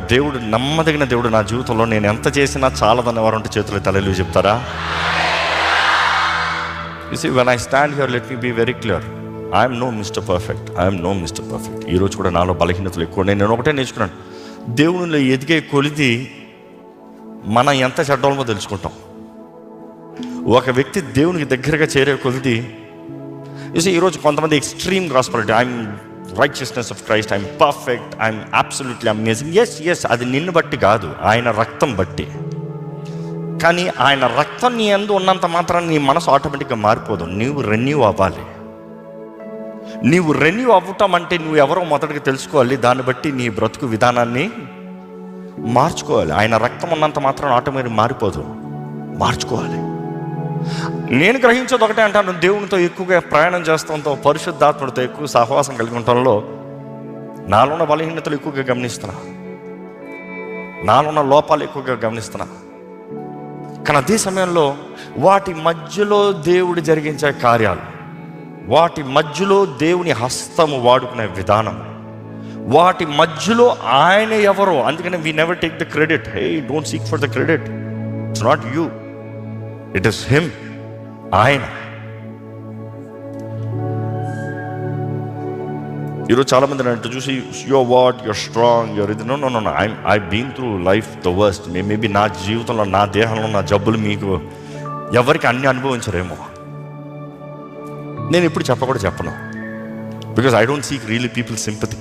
దేవుడు నమ్మదగిన దేవుడు నా జీవితంలో నేను ఎంత చేసినా చాలదన్న వారు ఉంటే చేతులు తలలు చెప్తారా? See when I stand here let me be very clear I'm no mister perfect I'm no mister perfect ఈరోజు కూడా నాలో బలహీనతలు ఎక్కువ నేను ఒకటే నేర్చుకున్నాను. దేవునిలో ఎదిగే కొలిది మనం ఎంత చెడ్డోళమో తెలుసుకుంటాం. ఒక వ్యక్తి దేవునికి దగ్గరగా చేరే కొలిది ఈరోజు కొంతమంది extreme prosperity I'm righteousness of Christ I'm perfect I'm absolutely amazing yes yes అది నిన్ను బట్టి కాదు ఆయన రక్తం బట్టి. కానీ ఆయన రక్తం నీ ఎందు ఉన్నంత మాత్రం నీ మనసు ఆటోమేటిక్గా మారిపోదు. నీవు రెన్యూ అవ్వాలి. నీవు రెన్యూ అవ్వటం అంటే నువ్వు ఎవరో మొదటిగా తెలుసుకోవాలి. దాన్ని బట్టి నీ బ్రతుకు విధానాన్ని మార్చుకోవాలి. ఆయన రక్తం ఉన్నంత మాత్రం ఆటోమేటిక్ మారిపోదు. మార్చుకోవాలి. నేను గ్రహించేది ఒకటే అంటాను దేవునితో ఎక్కువగా ప్రయాణం చేస్తాంతో పరిశుద్ధాత్ముడితో ఎక్కువ సహవాసం కలిగి ఉండటంలో నాలో ఉన్న బలహీనతలు ఎక్కువగా గమనిస్తున్నా. నాలో ఉన్న లోపాలు ఎక్కువగా గమనిస్తున్నా. కానీ అదే సమయంలో వాటి మధ్యలో దేవుడు జరిగించే కార్యాలు వాటి మధ్యలో దేవుని హస్తము వాడుకునే విధానం వాటి మధ్యలో ఆయన ఎవరో? అందుకని we never take the credit he don't seek for the credit it's not you it is him ఆయన. ఈరోజు చాలామంది నన్ను చూసి you're what you're strong you're ఇది no no no I I been through life the worst may maybe నా జీవితంలో నా దేహంలో నా జబ్బులు మీకు ఎవరికి అన్ని అనుభవించరేమో. నేను ఇప్పుడు చెప్పకూడదు చెప్పను. Because I don't seek really people sympathy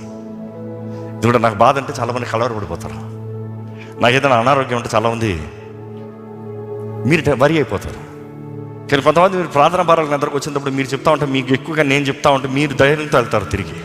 ఎందుకంటే నాకు బాధ అంటే చాలామంది కలవరపడిపోతారు. నాకు ఏదైనా అనారోగ్యం ఉంటే చాలామంది మీరు వరి అయిపోతారు. కానీ కొంతమంది మీరు ప్రార్థన భారాలకు నిద్రకు వచ్చినప్పుడు మీరు చెప్తా ఉంటే మీకు ఎక్కువగా నేను చెప్తా ఉంటే మీరు ధైర్యంతో వెళ్తారు తిరిగి.